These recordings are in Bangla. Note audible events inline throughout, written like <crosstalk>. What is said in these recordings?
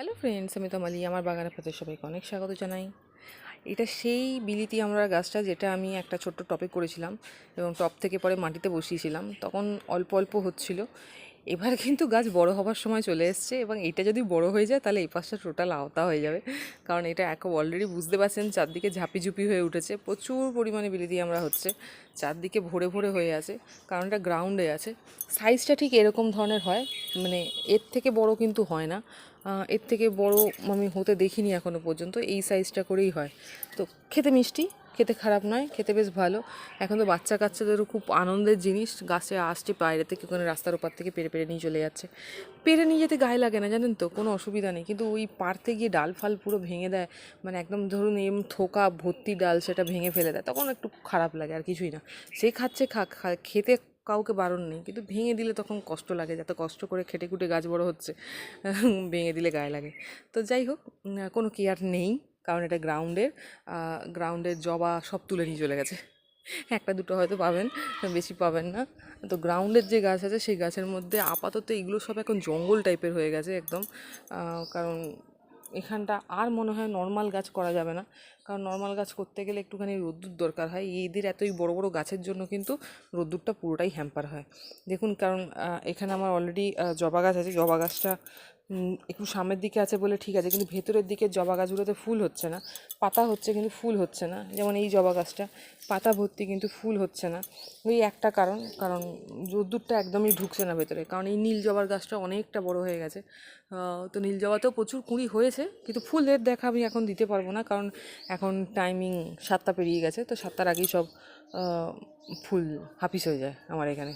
হ্যালো ফ্রেন্ডস আমি তমালি, আমার বাগানে আপনাদের সবাইকে অনেক স্বাগত জানাই। এটা সেই বিলিতি আমরা গাছটা যেটা আমি একটা ছোট্ট টপে করেছিলাম এবং টপ থেকে পরে মাটিতে বসিয়েছিলাম। তখন অল্প অল্প হচ্ছিল। এবার কিন্তু গাছ বড় হবার সময় চলে এসছে এবং এটা যদি বড় হয়ে যায়, তাহলে এই পাশটা টোটাল আওতা হয়ে যাবে। কারণ এটা এক অলরেডি বুঝতে পারছেন, চারদিকে ঝাঁপি ঝুপি হয়ে উঠেছে। প্রচুর পরিমাণে বিলিতি আমরা হচ্ছে চারদিকে ভরে ভরে হয়ে আছে। কারণ এটা গ্রাউন্ডে আছে। সাইজটা ঠিক এরকম ধরনের হয়। মানে এর থেকে বড় কিন্তু হয় না। এর থেকে বড় আমি হতে দেখিনি এখনও পর্যন্ত, এই সাইজটা করেই হয়। তো খেতে মিষ্টি, খেতে খারাপ নয়, খেতে বেশ ভালো। এখন তো বাচ্চা কাচ্চাদেরও খুব আনন্দের জিনিস, গাছে আসছে, বাইরে থেকে ওখানে রাস্তার ওপার থেকে পেরে পেরে নিয়ে চলে যাচ্ছে। পেরে নিয়ে যেতে গায়ে লাগে না, জানেন তো, কোনো অসুবিধা নেই। কিন্তু ওই পারতে গিয়ে ডাল ফাল পুরো ভেঙে দেয় মানে একদম ধরুন এম থোকা ভর্তি ডাল সেটা ভেঙে ফেলে দেয়, তখন একটু খারাপ লাগে, আর কিছুই না। সে খাচ্ছে, খা, খা- খেতে কাউকে বারণ নেই। কিন্তু ভেঙে দিলে তখন কষ্ট লাগে, যাতে কষ্ট করে খেটে খুটে গাছ বড় হচ্ছে, <laughs> ভেঙে দিলে গায়ে লাগে। তো যাই হোক কোনো কেয়ার নেই, কারণ এটা গ্রাউন্ডের গ্রাউন্ডের জবা সব তুলে নিয়ে চলে গেছে। <laughs> একটা দুটো হয়তো পাবেন, বেশি পাবেন না। তো গ্রাউন্ডের যে গাছ আছে, সেই গাছের মধ্যে আপাতত এগুলো সব এখন জঙ্গল টাইপের হয়ে গেছে একদম। কারণ এখানটা আর মনে হয় নর্মাল গাছ করা যাবে না। কারণ নর্মাল গাছ করতে গেলে একটুখানি রোদ্দুর দরকার হয়। এদের এতই বড় বড় গাছের জন্য কিন্তু রোদ্দুরটা পুরোটাই হ্যাম্পার হয়। দেখুন, কারণ এখানে আমার অলরেডি জবা গাছ আছে। জবা গাছটা একটু সামনের দিকে আছে বলে ঠিক আছে, কিন্তু ভেতরের দিকে জবা গাছগুলোতে ফুল হচ্ছে না। পাতা হচ্ছে কিন্তু ফুল হচ্ছে না। যেমন এই জবা গাছটা, পাতা ভর্তি কিন্তু ফুল হচ্ছে না। ওই একটা কারণ কারণ রোদ্দুরটা একদমই ঢুকছে না ভেতরে। কারণ এই নীল জবার গাছটা অনেকটা বড় হয়ে গেছে। তো নীল জবাতেও প্রচুর কুঁড়ি হয়েছে, কিন্তু ফুলের দেখা আমি এখন দিতে পারব না, কারণ এখন টাইমিং সাতটা পেরিয়ে গেছে, তো সাতটার আগেই সব ফুল হাপিস হয়ে যায় আমার এখানে।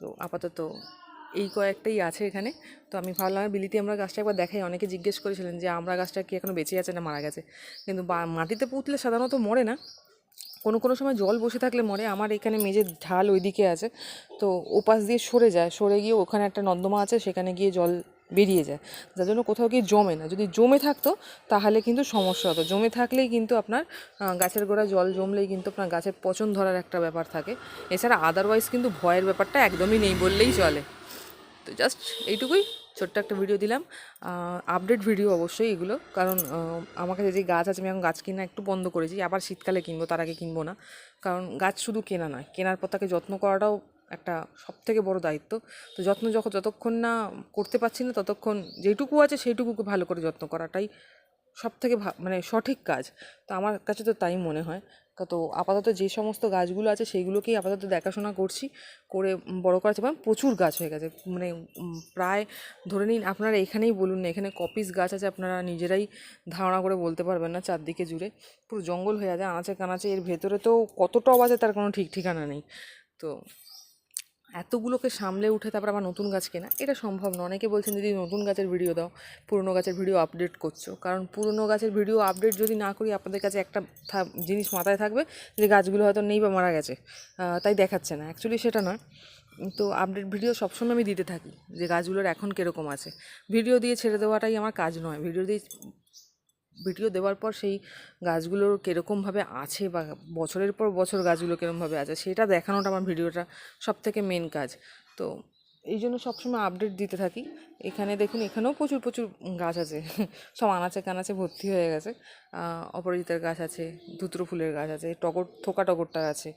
তো আপাতত এই কয়েকটাই আছে এখানে। তো আমি ভাবলাম বিলিতি আমরা গাছটা একবার দেখাই। অনেকে জিজ্ঞেস করেছিলেন যে, আমরা গাছটা কি এখনও বেঁচে আছে না মারা গেছে? কিন্তু মাটিতে পুঁতলে সাধারণত মরে না। কোনো কোনো সময় জল বসে থাকলে মরে। আমার এখানে মেঝের ঢাল ওইদিকে আছে। তো ওপাশ দিয়ে সরে যায়। সরে গিয়ে ওখানে একটা নর্দমা আছে, সেখানে গিয়ে জল বেরিয়ে যায়। যার জন্য কোথাও গিয়ে জমে না। যদি জমে থাকতো, তাহলে কিন্তু সমস্যা হতো। জমে থাকলেই কিন্তু আপনার গাছের গোড়া জল জমলেই কিন্তু আপনার গাছের পচন ধরার একটা ব্যাপার থাকে। এছাড়া আদারওয়াইজ কিন্তু ভয়ের ব্যাপারটা একদমই নেই বললেই চলে। তো জাস্ট এইটুকুই, ছোট্ট একটা ভিডিও দিলাম। আপডেট ভিডিও অবশ্যই এগুলো, কারণ আমার কাছে যে গাছ আছে, আমি এখন গাছ কিনা একটু বন্ধ করেছি, আবার শীতকালে কিনবো, তার আগে কিনবো না। কারণ গাছ শুধু কেনা নয়, কেনার পর তাকে যত্ন করাটাও একটা সব থেকে বড় দায়িত্ব। তো যত্ন যখন যতক্ষণ না করতে পারছি না, ততক্ষণ যেটুকু আছে, সেইটুকুকে ভালো করে যত্ন করাটাই সব থেকে মানে সঠিক কাজ। তো আমার কাছে তো তাই মনে হয়। তো আপাতত যে সমস্ত গাছগুলো আছে, সেইগুলোকেই আপাতত দেখাশোনা করছি। করে বড় করা হচ্ছে প্রচুর গাছ হয়ে গেছে। মানে প্রায় ধরে নিন আপনারা এখানেই বলুন না, এখানে কপিস গাছ আছে, আপনারা নিজেরাই ধারণা করে বলতে পারবেন না চারদিকে জুড়ে। পুরো জঙ্গল হয়ে আছে, আনাচে কানাচে, এর ভেতরে তো কত টব আছে, তার কোনো ঠিক ঠিকানা নেই। তো এতগুলোকে সামলে উঠে তারপর আবার নতুন গাছ কেনা, এটা সম্ভব না। অনেকে বলছেন যদি নতুন গাছের ভিডিও দাও, পুরনো গাছের ভিডিও আপডেট করছ। কারণ পুরনো গাছের ভিডিও আপডেট যদি না করি, আপনাদের কাছে একটা জিনিস মাথায় থাকবে যে গাছগুলো হয়তো নেই বা মারা গেছে। তাই দেখাচ্ছে না। অ্যাকচুয়ালি সেটা নয়। তো আপডেট ভিডিও সবসময় আমি দিতে থাকি যে গাছগুলোর এখন কীরকম আছে। ভিডিও দিয়ে ছেড়ে দেওয়াটাই আমার কাজ নয়। ভিডিও দিয়ে ভিডিও দেওয়ার পর সেই গাছগুলোর কীরকমভাবে আছে বা বছরের পর বছর গাছগুলো কীরকমভাবে আছে, সেটা দেখানোটা আমার ভিডিওটা সব থেকে মেন কাজ। তো এই জন্য সবসময় আপডেট দিতে থাকি। এখানে দেখুন, এখানেও প্রচুর প্রচুর গাছ আছে। <laughs> সব আনাচে কানাচে ভর্তি হয়ে গেছে। অপরাজিতার গাছ আছে, ধুতরো ফুলের গাছ আছে, টগর, থোকা টগরটা আছে,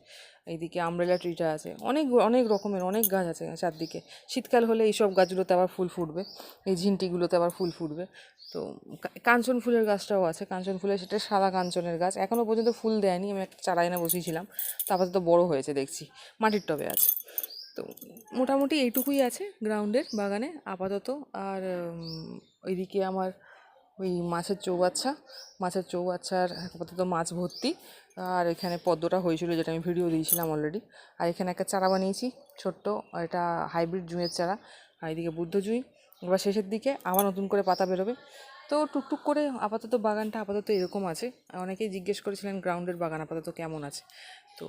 এইদিকে আমব্রেলা ট্রিটা আছে। অনেক অনেক রকমের, অনেক গাছ আছে চারদিকে। শীতকাল হলে এইসব গাছগুলোতে আবার ফুল ফুটবে, এই ঝিনটিগুলোতে আবার ফুল ফুটবে। তো কাঞ্চন ফুলের গাছটাও আছে। কাঞ্চন ফুলের সেটা সাদা কাঞ্চনের গাছ। এখনও পর্যন্ত ফুল দেয়নি, আমি একটা চারা এনে বসিয়েছিলাম। তারপর তো বড় হয়েছে দেখছি। মাটির টবে আছে। তো মোটামুটি এইটুকুই আছে গ্রাউন্ডের বাগানে আপাতত। আর ওইদিকে আমার ওই মাছের চৌবাচ্চা, মাছের চৌবাচ্চার আপাতত মাছ ভর্তি। আর এখানে পদ্মটা হয়েছিল যেটা আমি ভিডিও দিয়েছিলাম অলরেডি আর এখানে একটা চারা বানিয়েছি, ছোট্ট এটা হাইব্রিড জুঁয়ের চারা। আর এদিকে বুদ্ধ জুঁই। এবার শেষের দিকে আবার নতুন করে পাতা বেরোবে। তো টুকটুক করে আপাতত বাগানটা আপাতত এরকম আছে। অনেকেই জিজ্ঞেস করেছিলেন, গ্রাউন্ডের বাগান আপাতত কেমন আছে? তো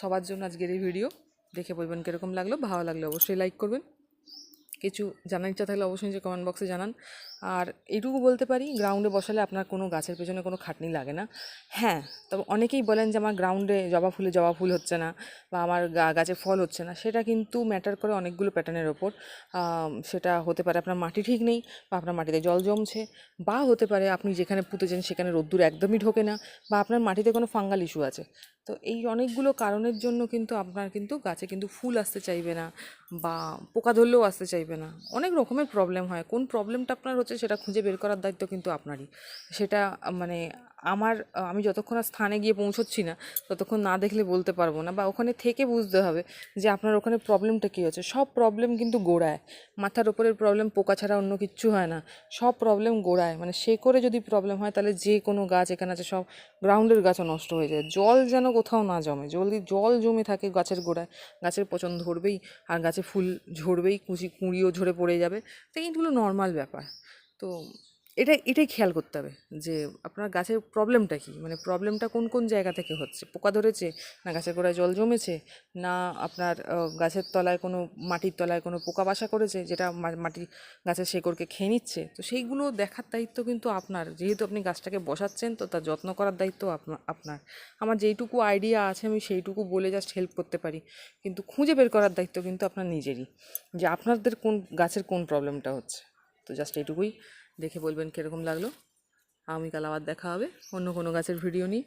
সবার জন্য আজকের এই ভিডিও দেখে বলবেন কীরকম লাগল ভালো লাগলে অবশ্যই লাইক করবেন। কিছু জানার ইচ্ছা থাকলে অবশ্যই যে কমেন্ট বক্সে জানান। আর এইটুকু বলতে পারি গ্রাউন্ডে বসালে আপনার কোনো গাছের পেছনে কোনো খাটনি লাগে না। হ্যাঁ তবে অনেকেই বলেন যে আমার গ্রাউন্ডে জবা ফুলে জবা ফুল হচ্ছে না বা আমার গাছে ফল হচ্ছে না। সেটা কিন্তু ম্যাটার করে অনেকগুলো প্যাটার্নের ওপর। সেটা হতে পারে আপনার মাটি ঠিক নেই বা আপনার মাটিতে জল জমছে বা হতে পারে আপনি যেখানে পুঁতেছেন সেখানে রোদ্দুর একদমই ঢোকে না বা আপনার মাটিতে কোনো ফাঙ্গাল ইস্যু আছে। তো এই অনেকগুলো কারণের জন্য কিন্তু আপনার কিন্তু গাছে কিন্তু ফুল আসতে চাইবে না বা পোকা ধরলেও আসতে চাইবে না। অনেক রকমের প্রবলেম হয়। কোন প্রবলেমটা আপনার হচ্ছে সেটা খুঁজে বের করার দায়িত্ব কিন্তু আপনারই। সেটা মানে আমার আমি যতক্ষণ আর স্থানে গিয়ে পৌঁছচ্ছি না, ততক্ষণ না দেখলে বলতে পারব না বা ওখানে থেকে বুঝতে হবে যে আপনার ওখানে প্রবলেমটা কী হচ্ছে। সব প্রবলেম কিন্তু গোড়ায়। মাথার ওপরের প্রবলেম পোকা ছাড়া অন্য কিচ্ছু হয় না। সব প্রবলেম গোড়ায়। মানে সে করে যদি প্রবলেম হয়, তাহলে যে কোনো গাছ এখানে আছে, সব গ্রাউন্ডের গাছও নষ্ট হয়ে যায়। জল যেন কোথাও না জমে। জলদি জল জমে থাকে গাছের গোড়ায়, গাছের পচন ধরবেই আর গাছে ফুল ঝরবেই, কুচি কুঁড়িও ঝরে পড়ে যাবে। তো এইগুলো নর্মাল ব্যাপার। তো এটা এটাই খেয়াল করতে হবে যে আপনার গাছের প্রবলেমটা কী? মানে প্রবলেমটা কোন কোন জায়গা থেকে হচ্ছে? পোকা ধরেছে না গাছের গোড়ায় জল জমেছে? না আপনার গাছের তলায় কোনো মাটির তলায় কোনো পোকা বাসা করেছে যেটা মাটি গাছের শেকড়কে খেয়ে নিচ্ছে? তো সেইগুলো দেখার দায়িত্ব কিন্তু আপনার। যেহেতু আপনি গাছটাকে বসাচ্ছেন, তো তার যত্ন করার দায়িত্ব আপনা- আপনার। আমার যেইটুকু আইডিয়া আছে, আমি সেইটুকু বলে জাস্ট হেল্প করতে পারি। কিন্তু খুঁজে বের করার দায়িত্ব কিন্তু আপনার নিজেরই যে আপনাদের কোন, গাছের কোন প্রবলেমটা হচ্ছে? তো জাস্ট এইটুকুই। দেখে বলবেন কীরকম লাগল। আগামীকাল আবার দেখা হবে। অন্য কোনো গাছের ভিডিও নিয়ে।